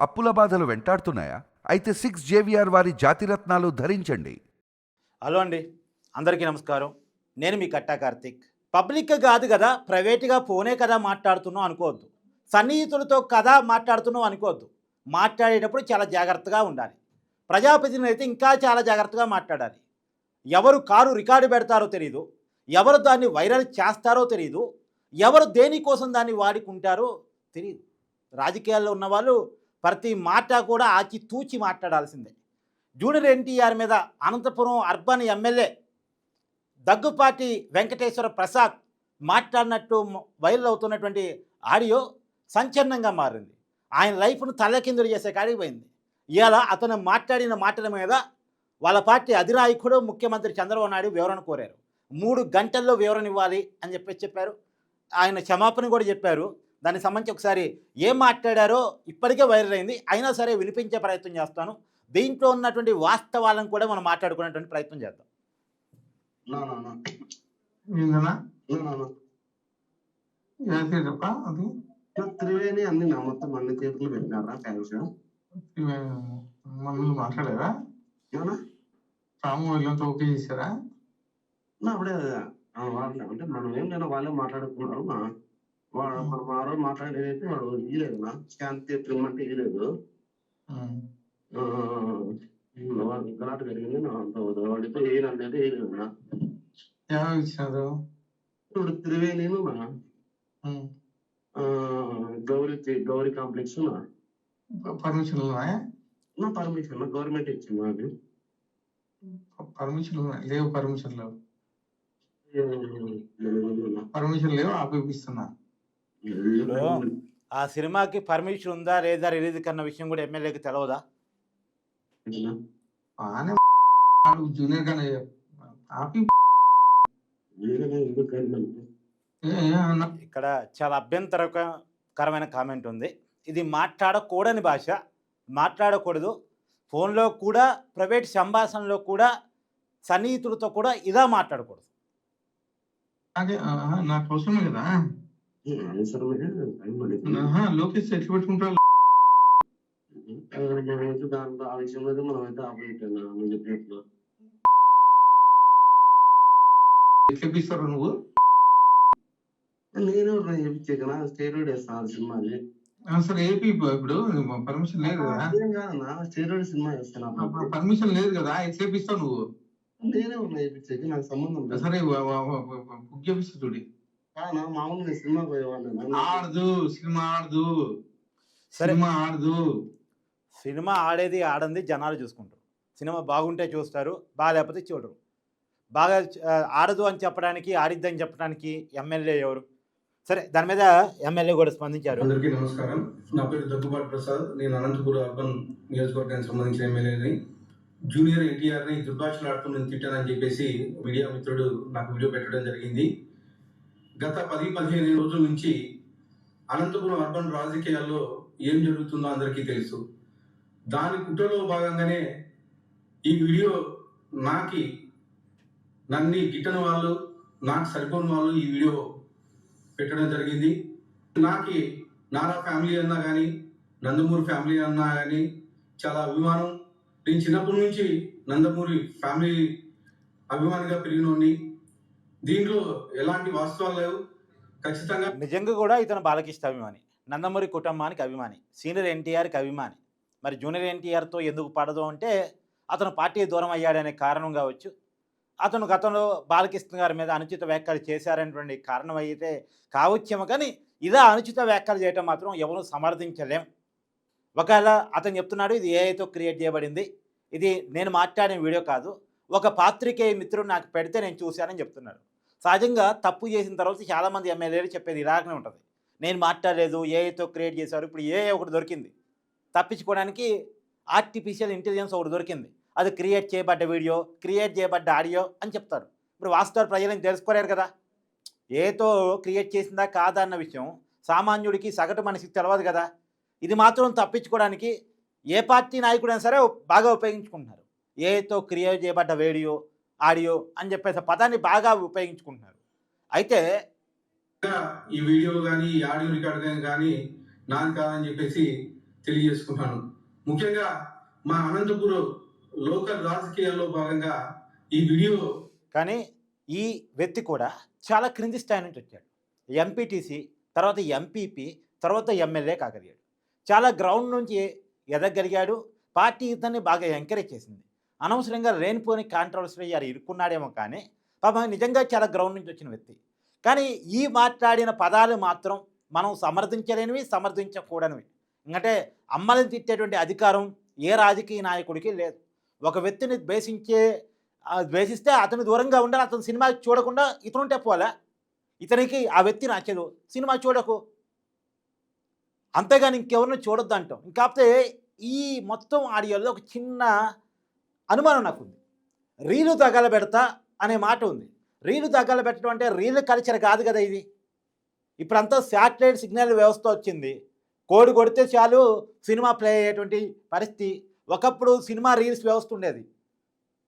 అప్పుల బాధలు వెంటాడుతున్నాయా? అయితే సిక్స్ జేవిఆర్ వారి జాతిరత్నాలు ధరించండి. హలో అండి. అందరికీ నమస్కారం. నేను మీ కట్టా కార్తిక్. పబ్లిక్గా కాదు కదా ప్రైవేట్గా ఫోనే కదా మాట్లాడుతున్నాం అనుకోవద్దు. సన్నిహితులతో కదా మాట్లాడుతున్నాం అనుకోవద్దు. మాట్లాడేటప్పుడు చాలా జాగ్రత్తగా ఉండాలి. ప్రజాప్రతినిధి అయితే ఇంకా చాలా జాగ్రత్తగా మాట్లాడాలి. ఎవరు కారు రికార్డు పెడతారో తెలియదు ఎవరు దాన్ని వైరల్ చేస్తారో తెలియదు ఎవరు దేనికోసం దాన్ని వాడుకుంటారో తెలియదు రాజకీయాల్లో ఉన్నవాళ్ళు ప్రతి మాట కూడా ఆచి తూచి మాట్లాడాల్సిందే. జూనియర్ ఎన్టీఆర్ మీద అనంతపురం అర్బన్ ఎమ్మెల్యే దగ్గుపాటి వెంకటేశ్వర ప్రసాద్ మాట్లాడినట్టు వైరల్ అవుతున్నటువంటి ఆడియో సంచలనంగా మారింది. ఆయన లైఫ్ను తల్లకిందులు చేసే కాడికి పోయింది. ఇలా అతను మాట్లాడిన మాటల మీద వాళ్ళ పార్టీ అధినాయకుడు ముఖ్యమంత్రి చంద్రబాబు నాయుడు వివరణ కోరారు. మూడు గంటల్లో వివరణ ఇవ్వాలి అని చెప్పేసి చెప్పారు. ఆయన క్షమాపణ కూడా చెప్పారు. దానికి సంబంధించి ఒకసారి ఏం మాట్లాడారో ఇప్పటికే వైరల్ అయింది. అయినా సరే వినిపించే ప్రయత్నం చేస్తాను. దీంట్లో ఉన్నటువంటి వాస్తవాలను కూడా మనం మాట్లాడుకునేటువంటి ప్రయత్నం చేద్దాం. No, no, no. ఏందన్నా? No, no, no. ఏసేటప్ప అది? నా త్రివేణి అన్ని నా మొత్తం అన్ని చేతులు పెట్టినారా? మమ్మల్ని మాట్లాడారా? ఏమన్నా? రాము వీళ్ళంతా ఓకే చేశారా? నా అప్పుడే అంటే మనం ఏం లేదా వాళ్ళే మాట్లాడుకున్నారు. మా వాడు రోజు మాట్లాడేదైతే వాడు ఇయ్యలేదు నా స్కాన్ తీర్చమంటే ఇయ్యలేదు ఉమ్. ఆ, వాడు గలాట జరిగింది నా అంత వాడితో ఏనంటే వేయలేదు నా. ఇప్పుడు త్రివేణిను నా. గౌరీ గౌరీ కాంప్లెక్స్ నా. పర్మిషన్లు ఉన్నాయా నా పర్మిషన్ గవర్నమెంట్ ఇచ్చింది నాకు పర్మిషన్లు ఉన్నాయి లేవు పర్మిషన్ లేవు. పర్మిషన్ లేవు ఆపిస్తున్నా ఆ సినిమాకి పర్మిషన్ ఉందా లేదా రిలీజ్ కన్న విషయం కూడా ఎమ్మెల్యేకి తెలవదా? జూనియర్ ఆపి? ఇక్కడ చాలా అభ్యంతరకరమైన కామెంట్ ఉంది. ఇది మాట్లాడకూడని భాష మాట్లాడకూడదు. ఫోన్లో కూడా ప్రైవేట్ సంభాషణలో కూడా సన్నిహితులతో కూడా ఇదా మాట్లాడకూడదు. నాకే కదా. లోకేష్ ఎట్లా పెట్టుకుంటారు ఆ, మనమైతే దాంట్లో ఆ విషయంలో అయితే మనం అయితే నువ్వు చెప్పినట్లు నేను స్టేరోయిడ్ వేస్తాను సరే ఏపీ ఇప్పుడు పర్మిషన్ లేదు కదా స్టేరోయిడ్ సినిమా వేస్తాను అప్పుడు అప్పుడు పర్మిషన్ లేదు కదా నువ్వు నేనే ఉన్నా చేపించేకి నాకు సంబంధం సరే బుక్ చేపిస్తా చూడి మామూలుగా సినిమా ఆడదు సినిమా ఆడదు. సినిమా ఆడదు. సినిమా ఆడేది ఆడంది జనాలు చూసుకుంటారు. సినిమా బాగుంటే చూస్తారు బాగాలేకపోతే చూడరు. బాగా ఆడదు అని చెప్పడానికి ఆడిద్దని చెప్పడానికి ఎమ్మెల్యే ఎవరు? సరే దాని మీద ఎమ్మెల్యే కూడా స్పందించారు. అందరికీ నమస్కారం. నా పేరు దగ్గుబాటి ప్రసాద్. నేను అనంతపురం అర్బన్ నియోజకవర్గానికి సంబంధించిన ఎమ్మెల్యేని. జూనియర్ ఎన్టీఆర్ని దుర్భాషలాడుతూ నేను తిట్టానని చెప్పేసి మీడియా మిత్రుడు నాకు వీడియో పెట్టడం జరిగింది. గత పది పదిహేను రోజుల నుంచి అనంతపురం అర్బన్ రాజకీయాల్లో ఏం జరుగుతుందో అందరికీ తెలుసు. దాని కుట్రలో భాగంగానే ఈ వీడియో నాకి నన్ను గిట్టని వాళ్ళు నాకు సరిపోని వాళ్ళు ఈ వీడియో పెట్టడం జరిగింది. నాకి నారా ఫ్యామిలీ అన్నా కానీ నందమూరి ఫ్యామిలీ అన్నా కానీ చాలా అభిమానం. నేను చిన్నప్పటి నుంచి నందమూరి ఫ్యామిలీ అభిమానిగా పెరిగినోడిని. దీంట్లో ఎలాంటి వాస్తవాలు లేవు. ఖచ్చితంగా నిజంగా కూడా ఇతను బాలకృష్ణ అభిమాని నందమూరి కుటుంబానికి అభిమాని సీనియర్ ఎన్టీఆర్కి అభిమాని. మరి జూనియర్ ఎన్టీఆర్తో ఎందుకు పడదు అంటే అతను పార్టీ దూరం అయ్యాడనే కారణం కావచ్చు. అతను గతంలో బాలకృష్ణ గారి మీద అనుచిత వ్యాఖ్యలు చేశారనేటువంటి కారణం అయితే కావచ్చేమో కానీ ఇలా అనుచిత వ్యాఖ్యలు చేయటం మాత్రం ఎవరూ సమర్థించలేం. ఒకవేళ అతను చెప్తున్నాడు ఇది ఏఐతో క్రియేట్ చేయబడింది ఇది నేను మాట్లాడిన వీడియో కాదు ఒక పాత్రికేయ మిత్రుడు నాకు పెడితే నేను చూశానని చెప్తున్నాడు. సహజంగా తప్పు చేసిన తర్వాత చాలామంది ఎమ్మెల్యేలు చెప్పేది ఇలాగనే ఉంటుంది. నేను మాట్లాడలేదు ఏఐతో క్రియేట్ చేశారు ఇప్పుడు ఏఐ ఒకటి దొరికింది. తప్పించుకోవడానికి ఆర్టిఫిషియల్ ఇంటెలిజెన్స్ ఒకటి దొరికింది. అది క్రియేట్ చేయబడ్డ వీడియో క్రియేట్ చేయబడ్డ ఆడియో అని చెప్తారు. ఇప్పుడు వాస్తవాలు ప్రజలను తెలుసుకోలేరు కదా. ఏతో క్రియేట్ చేసిందా కాదా అన్న విషయం సామాన్యుడికి సగటు మనిషికి తెలియదు కదా. ఇది మాత్రం తప్పించుకోవడానికి ఏ పార్టీ నాయకుడైనా సరే బాగా ఉపయోగించుకుంటున్నారు. ఏతో క్రియేట్ చేయబడ్డ వీడియో ఆడియో అని చెప్పేసి పదాన్ని బాగా ఉపయోగించుకుంటున్నారు. అయితే ఈ వీడియో కానీ ఈ ఆడియో రికార్డ్ కానీ నాది కాదని చెప్పేసి తెలియజేసుకుంటాను ముఖ్యంగా మా అనంతపురం లోకల్ రాజకీయాల్లో భాగంగా ఈ వీడియో కానీ ఈ వ్యక్తి కూడా చాలా క్రింది స్థాయి నుంచి వచ్చాడు. ఎంపీటీసీ తర్వాత ఎంపీపీ తర్వాత ఎమ్మెల్యే కాగలిగాడు. చాలా గ్రౌండ్ నుంచి ఎదగలిగాడు. పార్టీ ఇతన్ని బాగా ఎంకరేజ్ చేసింది. అనవసరంగా లేనిపోని కాంట్రవర్సీలో అయ్యారు ఇరుక్కున్నాడేమో కానీ పాపం నిజంగా చాలా గ్రౌండ్ నుంచి వచ్చిన వ్యక్తి. కానీ ఈ మాట్లాడిన పదాలు మాత్రం మనం సమర్థించలేనివి సమర్థించకూడనివి. ఎందుకంటే అమ్మలను తిట్టేటువంటి అధికారం ఏ రాజకీయ నాయకుడికి లేదు. ఒక వ్యక్తిని ద్వేషించే ద్వేషిస్తే అతను దూరంగా ఉండాలి అతను సినిమా చూడకుండా ఇతను పోలే. ఇతనికి ఆ వ్యక్తి నచ్చదు. సినిమా చూడకు. అంతేగాని ఇంకెవరిని చూడొద్దు అంటాం కాకపోతే ఈ మొత్తం ఆడియోలో ఒక చిన్న అనుమానం నాకు ఉంది రీలు తగలబెడతా అనే మాట ఉంది. రీలు తగలబెట్టడం అంటే రీలు కల్చర్ కాదు కదా ఇది. ఇప్పుడంతా శాటిలైట్ సిగ్నల్ వ్యవస్థ వచ్చింది. కోడి కొడితే చాలు సినిమా ప్లే అయ్యేటువంటి పరిస్థితి. ఒకప్పుడు సినిమా రీల్స్ వ్యవస్థ ఉండేది.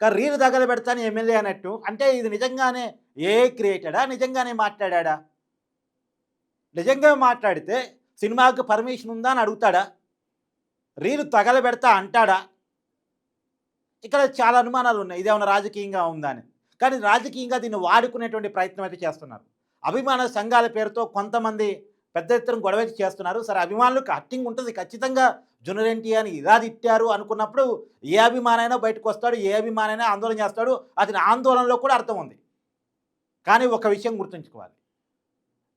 కానీ రీల్ తగలబెడతాను ఎమ్మెల్యే అన్నట్టు. అంటే ఇది నిజంగానే ఏ క్రియేటెడా? నిజంగానే మాట్లాడా నిజంగా మాట్లాడితే సినిమాకు పర్మిషన్ ఉందా అని అడుగుతాడా? రీలు తగలబెడతా అంటాడా? ఇక్కడ చాలా అనుమానాలు ఉన్నాయి. ఇదేమైనా రాజకీయంగా ఉందా అని. కానీ రాజకీయంగా దీన్ని వాడుకునేటువంటి ప్రయత్నం అయితే చేస్తున్నారు. అభిమాన సంఘాల పేరుతో కొంతమంది పెద్ద ఎత్తున గొడవ అయితే చేస్తున్నారు. సరే అభిమానులకు హట్టింగ్ ఉంటుంది. ఖచ్చితంగా జూనియర్ ఎన్టీఆర్ని ఇలా తిట్టారు అనుకున్నప్పుడు ఏ అభిమానైనా బయటకు వస్తాడు ఏ అభిమానైనా ఆందోళన చేస్తాడు. అతని ఆందోళనలో కూడా అర్థం ఉంది. కానీ ఒక విషయం గుర్తుంచుకోవాలి.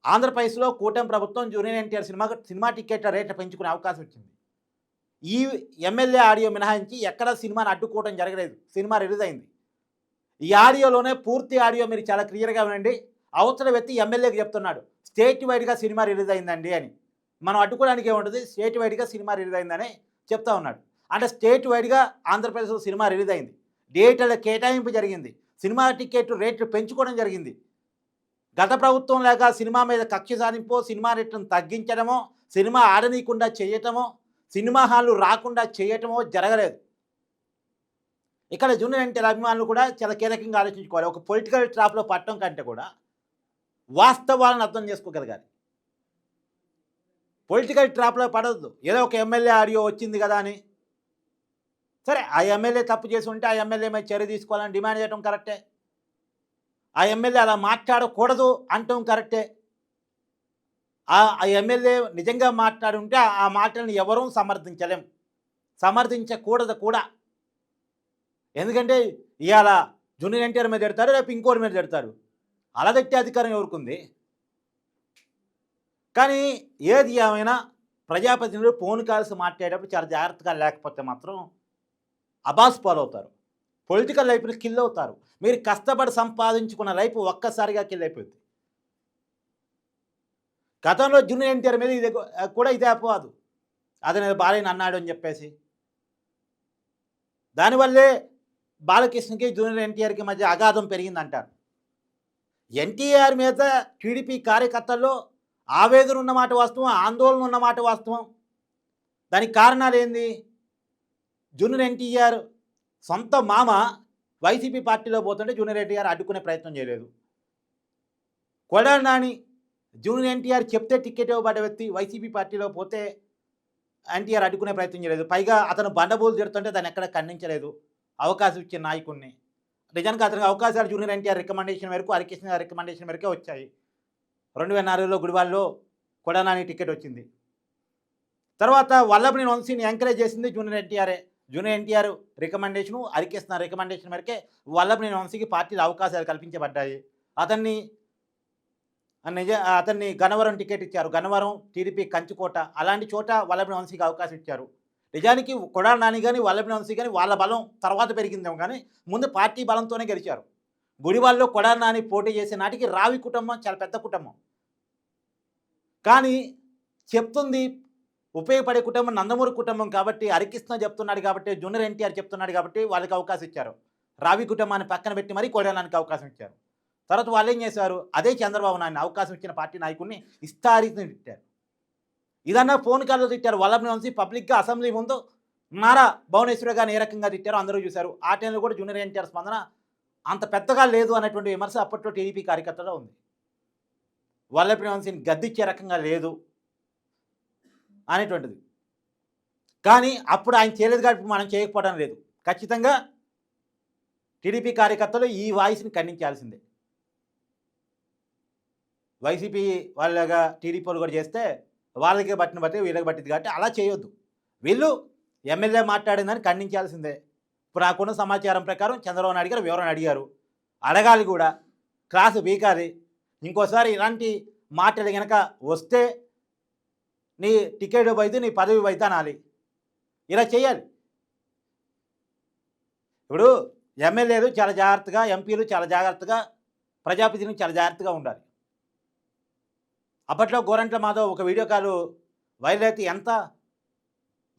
ఆంధ్రప్రదేశ్లో కూటమి ప్రభుత్వం జూనియర్ ఎన్టీఆర్ సినిమా సినిమా టికెట్ల రేట్లు పెంచుకునే అవకాశం వచ్చింది. ఈ ఎమ్మెల్యే ఆడియో మినహాయించి ఎక్కడ సినిమాని అడ్డుకోవడం జరగలేదు. సినిమా రిలీజ్ అయింది. ఈ ఆడియోలోనే పూర్తి ఆడియో మీరు చాలా క్లియర్గా వినండి. అవసర వ్యక్తి ఎమ్మెల్యేకి చెప్తున్నాడు స్టేట్ వైడ్గా సినిమా రిలీజ్ అయిందండి అని. మనం అడ్డుకోవడానికి ఏముంటుంది? స్టేట్ వైడ్గా సినిమా రిలీజ్ అయిందని చెప్తా ఉన్నాడు. అంటే స్టేట్ వైడ్గా ఆంధ్రప్రదేశ్లో సినిమా రిలీజ్ అయింది. డేటల కేటాయింపు జరిగింది. సినిమా టికెట్ రేట్లు పెంచుకోవడం జరిగింది. గత ప్రభుత్వం లేక సినిమా మీద కక్ష సాధింపో సినిమా రేట్లను తగ్గించడమో సినిమా ఆడనీయకుండా చేయటమో సినిమా హాళ్ళు రాకుండా చేయటమో జరగలేదు. ఇక్కడ జూనియర్ ఎన్టీఆర్ అభిమానులు కూడా చాలా కీలకంగా ఆలోచించుకోవాలి. ఒక పొలిటికల్ ట్రాప్లో పట్టడం కంటే కూడా వాస్తవాలను అర్థం చేసుకోగలగాలి. పొలిటికల్ ట్రాప్లో పడద్దు. ఏదో ఒక ఎమ్మెల్యే ఆడియో వచ్చింది కదా అని. సరే ఆ ఎమ్మెల్యే తప్పు చేసి ఉంటే ఆ ఎమ్మెల్యే మీద చర్య తీసుకోవాలని డిమాండ్ చేయడం కరెక్టే. ఆ ఎమ్మెల్యే అలా మాట్లాడకూడదు అంటం కరెక్టే. ఆ ఆ ఎమ్మెల్యే నిజంగా మాట్లాడుంటే ఆ- మాటలను ఎవరూ సమర్థించలేం. సమర్థించకూడదు కూడా. ఎందుకంటే ఇవాళ జూనియర్ ఎన్టీఆర్ మీద తిడతారు రేపు ఇంకోటి మీద తిడతారు. అలా తిట్టే అధికారం ఎవరికి కానీ ఏది ఏమైనా ప్రజాప్రతినిధులు ఫోన్ కాల్స్ మాట్లాడేటప్పుడు చాలా జాగ్రత్తగా లేకపోతే మాత్రం అబాస్ పాలవుతారు. పొలిటికల్ లైఫ్ని కిల్ అవుతారు. మీరు కష్టపడి సంపాదించుకున్న లైఫ్ ఒక్కసారిగా కిల్ అయిపోయింది గతంలో జూనియర్ ఎన్టీఆర్ మీద ఇది కూడా ఇదే అపవాదు. అతను బాలయ్య అన్నాడు అని చెప్పేసి. దానివల్లే బాలకృష్ణకి జూనియర్ ఎన్టీఆర్కి మధ్య అగాధం పెరిగిందంటారు. ఎన్టీఆర్ మీద టీడీపీ కార్యకర్తల్లో ఆవేదన ఉన్నమాట వాస్తవం ఆందోళన ఉన్నమాట వాస్తవం. దానికి కారణాలు ఏంది? జూనియర్ ఎన్టీఆర్ సొంత మామ వైసీపీ పార్టీలో పోతుంటే జూనియర్ ఎన్టీఆర్ అడ్డుకునే ప్రయత్నం చేయలేదు. కొడాలి నాని జూనియర్ ఎన్టీఆర్ చెప్తే టికెట్ ఇవ్వబడ్డ వ్యక్తి వైసీపీ పార్టీలో పోతే ఎన్టీఆర్ అడ్డుకునే ప్రయత్నం చేయలేదు. పైగా అతను బండబోలు తిడుతుంటే దాన్ని ఎక్కడ ఖండించలేదు. అవకాశం ఇచ్చిన నాయకుడిని నిజానికి అతనికి అవకాశాలు జూనియర్ ఎన్టీఆర్ రికమెండేషన్ మేరకు హరికృష్ణ రికమెండేషన్ మేరకే వచ్చాయి. రెండు వేల నాలుగులో గుడివాళ్ళలో కొడానాని టికెట్ వచ్చింది. తర్వాత వల్లభని వంశీని ఎంకరేజ్ చేసింది junior NTR. Junior NTR recommendation Harikrishna recommendation మేరకే వల్లభని వంశీకి పార్టీలో అవకాశాలు కల్పించబడ్డాయి. అతన్ని నిజ అతన్ని గన్నవరం టికెట్ ఇచ్చారు. గన్నవరం టీడీపీ కంచుకోట అలాంటి చోట వల్లభని వంశీకి అవకాశం ఇచ్చారు. నిజానికి కొడాల నాని కానీ వల్లభని వంశీ కానీ వాళ్ళ బలం తర్వాత పెరిగిందేమో కానీ ముందు పార్టీ బలంతోనే గెలిచారు. గుడివాళ్ళలో కొడాల నాని పోటీ చేసే నాటికి రావి కుటుంబం చాలా పెద్ద కుటుంబం. కానీ చెప్తుంది ఉపయోగపడే కుటుంబం నందమూరి కుటుంబం కాబట్టి హరికృష్ణ చెప్తున్నాడు కాబట్టి జూనియర్ ఎన్టీఆర్ చెప్తున్నాడు కాబట్టి వాళ్ళకి అవకాశం ఇచ్చారు. రావి కుటుంబాన్ని పక్కన పెట్టి మరీ కొడాలానికి అవకాశం ఇచ్చారు. తర్వాత వాళ్ళు ఏం చేశారు అదే చంద్రబాబు నాయుడు అవకాశం ఇచ్చిన పార్టీ నాయకుడిని ఇస్తారీతిని తిట్టారు. ఇదన్నా ఫోన్ కాల్లో తిట్టారు. వల్లభని వంశీ పబ్లిక్గా అసెంబ్లీ ముందు నారా భువనేశ్వరి గారిని ఏ రకంగా తిట్టారో అందరూ చూశారు. ఆ టైంలో కూడా జూనియర్ ఎన్టీఆర్ స్పందన అంత పెద్దగా లేదు అనేటువంటి విమర్శ అప్పట్లో టీడీపీ కార్యకర్తలో ఉంది. వల్లభ వంశీని గద్దిచ్చే రకంగా లేదు అనేటువంటిది. కానీ అప్పుడు ఆయన చేయలేదు కాబట్టి మనం చేయకపోవడం లేదు. ఖచ్చితంగా టీడీపీ కార్యకర్తలు ఈ వాయిస్ని ఖండించాల్సిందే. వైసీపీ వాళ్ళగా టీడీపీ వాళ్ళు కూడా చేస్తే వాళ్ళకే బట్టిన బట్టి వీళ్ళకి పట్టింది కాబట్టి అలా చేయొద్దు. వీళ్ళు ఎమ్మెల్యే మాట్లాడిందని ఖండించాల్సిందే. ఇప్పుడు నాకున్న సమాచారం ప్రకారం చంద్రబాబు నాయుడు గారు వివరణ అడిగారు. అడగాలి కూడా. క్లాసు బీకాలి ఇంకోసారి ఇలాంటి మాటలు కనుక వస్తే నీ టికెట్ పోయితే నీ పదవి పోయితే అనాలి. ఇలా చేయాలి. ఇప్పుడు ఎమ్మెల్యేలు చాలా జాగ్రత్తగా ఎంపీలు చాలా జాగ్రత్తగా ప్రజాప్రతినిధులు చాలా జాగ్రత్తగా ఉండాలి. అప్పట్లో గోరంట్ల మాధవ్ ఒక వీడియో కాలు వైరల్ అయితే ఎంత?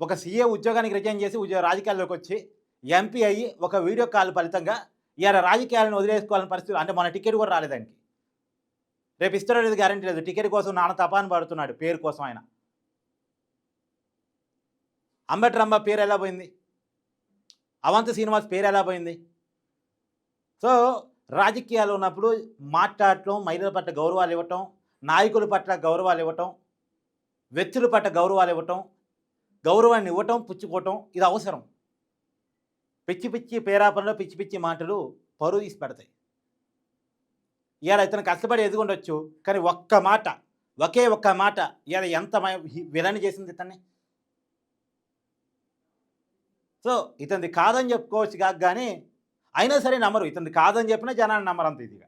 ఒక సీఏ ఉద్యోగానికి రిజైన్ చేసి ఉద్యోగ రాజకీయాల్లోకి వచ్చి ఎంపీ అయ్యి ఒక వీడియో కాల్ ఫలితంగా ఇవాళ రాజకీయాలను వదిలేసుకోవాలని పరిస్థితి అంటే మన టికెట్ కూడా రాలేదానికి రేపు ఇస్తారో లేదు గ్యారంటీ లేదు. టికెట్ కోసం నాన్న తపాన్ని పడుతున్నాడు పేరు కోసం ఆయన. అంబేద్కర్ పేరు ఎలా పోయింది? అవంత శ్రీనివాస్ పేరు ఎలా పోయింది? సో రాజకీయాలు ఉన్నప్పుడు మాట్లాడటం మహిళల పట్ల గౌరవాలు ఇవ్వటం నాయకుల పట్ల గౌరవాలు ఇవ్వటం వ్యక్తుల పట్ల గౌరవాలు ఇవ్వటం గౌరవాన్ని ఇవ్వటం పుచ్చుకోవటం ఇది అవసరం. పిచ్చి పిచ్చి పేరాపనలో పిచ్చి పిచ్చి మాటలు పరువు తీసి పెడతాయి. ఇవాళ ఇతను కష్టపడి ఎదుగుండొచ్చు కానీ ఒక్క మాట ఒకే ఒక్క మాట ఇవాళ ఎంత విలని చేసింది ఇతన్ని? సో ఇతనిది కాదని చెప్పుకోవచ్చు కాక కానీ అయినా సరే నమ్మరు. ఇతనిది కాదని చెప్పినా జనాన్ని నమ్మరు అంత ఇదిగా.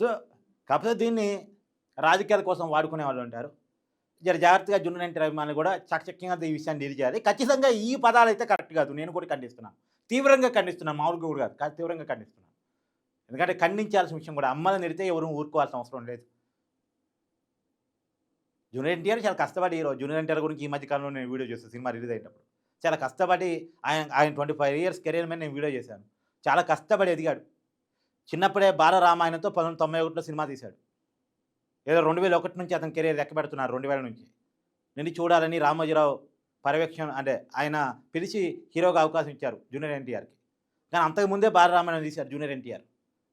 సో కాకపోతే దీన్ని రాజకీయాల కోసం వాడుకునే వాళ్ళు ఉంటారు. జర జాగ్రత్తగా జున్ను ఎన్టీ అభిమానులు కూడా చకచక్యంగా ఈ విషయాన్ని డీల్ చేయాలి. ఖచ్చితంగా ఈ పదాలు అయితే కరెక్ట్ కాదు. నేను కూడా ఖండిస్తున్నాను తీవ్రంగా ఖండిస్తున్నాను మామూలుగా కూడా కాదు. తీవ్రంగా ఖండిస్తున్నాను ఎందుకంటే ఖండించాల్సిన విషయం కూడా అమ్మని నిరితే ఎవరు ఊరుకోవాల్సిన అవసరం లేదు. జూనియర్ ఎన్టీఆర్ చాలా కష్టపడి ఈరోజు జూనియర్ ఎన్టీఆర్ గురించి ఈ మధ్య కాలంలో నేను వీడియో చేస్తాను సినిమా రిలీజ్ అయ్యేటప్పుడు చాలా కష్టపడి ఆయన ఆయన ట్వంటీ ఫైవ్ ఇయర్స్ కెరీర్ మీద నేను వీడియో చేశాను. చాలా కష్టపడి ఎదిగాడు. చిన్నప్పుడే బాల రామాయణంతో పంతొమ్మిది తొంభై ఒకటిలో సినిమా తీశాడు. ఏదో రెండు వేల ఒకటి నుంచి అతని కెరీర్ లెక్కబెడుతున్నారు రెండు వేల నుంచి. నిన్ను చూడాలని రామోజీరావు పర్యవేక్షణ అంటే ఆయన పిలిచి హీరోగా అవకాశం ఇచ్చారు జూనియర్ ఎన్టీఆర్కి. కానీ అంతకుముందే బాలరామాయణం తీశారు జూనియర్ ఎన్టీఆర్.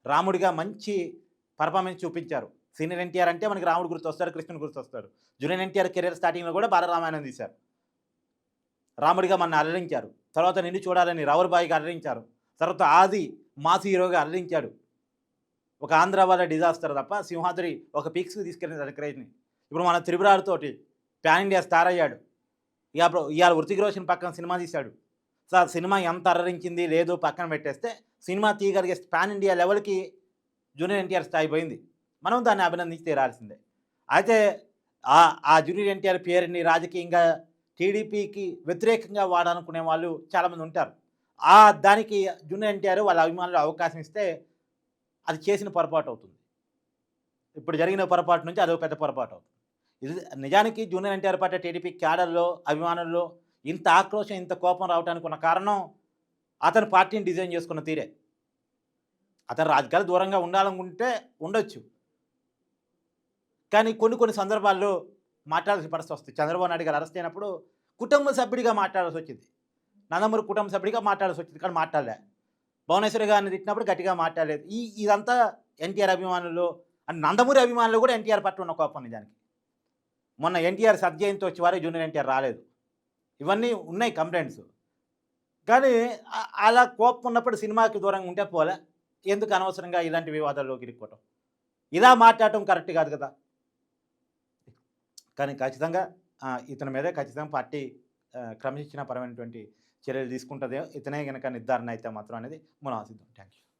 రాముడిగా మంచి పర్ఫార్మెన్స్ చూపించారు. సీనియర్ ఎన్టీఆర్ అంటే మనకి రాముడు గుర్తొస్తాడు కృష్ణుడు గుర్తొస్తాడు. జూనియర్ ఎన్టీఆర్ కెరీర్ స్టార్టింగ్లో కూడా బాలరామాయణం తీశారు. రాముడిగా మన అలరించారు. తర్వాత నిన్ను చూడాలని రావులబాయిగా అలరించారు. తర్వాత ఆది మాస్ హీరోగా అలరించాడు. ఒక ఆంధ్ర వాళ్ళ డిజాస్టర్ తప్ప సింహాద్రి ఒక పీక్స్కి తీసుకెళ్ళి అడిక్రేజ్ని ఇప్పుడు మన త్రిపురాలతోటి ప్యాన్ ఇండియా స్టార్ అయ్యాడు. ఇక అప్పుడు ఇవాళ వృతిక్ రోషన్ పక్కన సినిమా తీశాడు. సార్ సినిమా ఎంత అర్రించింది లేదు పక్కన పెట్టేస్తే సినిమా తీయగలిగే ప్యాన్ ఇండియా లెవెల్కి జూనియర్ ఎన్టీఆర్ స్థాయి పోయింది. మనం దాన్ని అభినందించి తీరాల్సిందే. అయితే ఆ ఆ జూనియర్ ఎన్టీఆర్ పేరుని రాజకీయంగా టీడీపీకి వ్యతిరేకంగా వాడాలనుకునే వాళ్ళు చాలామంది ఉంటారు. ఆ దానికి జూనియర్ ఎన్టీఆర్ వాళ్ళ అభిమానులు అవకాశం ఇస్తే అది చేసిన పొరపాటు అవుతుంది. ఇప్పుడు జరిగిన పొరపాటు నుంచి అదొక పెద్ద పొరపాటు అవుతుంది. ఇది నిజానికి జూనియర్ ఎన్టీఆర్ పార్టీ టీడీపీ క్యాడర్లో అభిమానుల్లో ఇంత ఆక్రోశం ఇంత కోపం రావడానికి ఉన్న కారణం అతను పార్టీని డిజైన్ చేసుకున్న తీరే. అతను రాజకీయాలు దూరంగా ఉండాలనుకుంటే ఉండొచ్చు. కానీ కొన్ని కొన్ని సందర్భాల్లో మాట్లాడాల్సిన పరిస్థితి వస్తుంది. చంద్రబాబు నాయుడు గారు అరెస్ట్ అయినప్పుడు కుటుంబ సభ్యుడిగా మాట్లాడాల్సి వచ్చింది. నందమూరి కుటుంబ సభ్యుడిగా మాట్లాడాల్సి వచ్చింది. కానీ మాట్లాడలే. భువనేశ్వరి గారిని తిట్టినప్పుడు గట్టిగా మాట్లాడలేదు. ఈ ఇదంతా ఎన్టీఆర్ అభిమానులు అండ్ నందమూరి అభిమానులు కూడా ఎన్టీఆర్ పట్ల ఉన్న కోపం నిజానికి మొన్న ఎన్టీఆర్ సబ్జయంతి వచ్చి వారే జూనియర్ ఎన్టీఆర్ రాలేదు. ఇవన్నీ ఉన్నాయి కంప్లైంట్స్. కానీ అలా కోపం ఉన్నప్పుడు సినిమాకి దూరంగా ఉంటే పోలే. ఎందుకు అనవసరంగా ఇలాంటి వివాదాల్లోకి ఇరుక్కోవటం? ఇలా మాట్లాడటం కరెక్ట్ కాదు కదా. కానీ ఖచ్చితంగా ఇతని మీదే ఖచ్చితంగా పార్టీ క్రమశిక్షణ పరమైనటువంటి చర్యలు తీసుకుంటుంది. ఇతనే కనుక నిర్ధారణ అయితే మాత్రం అనేది మనం ఆశిద్దాం. Thank you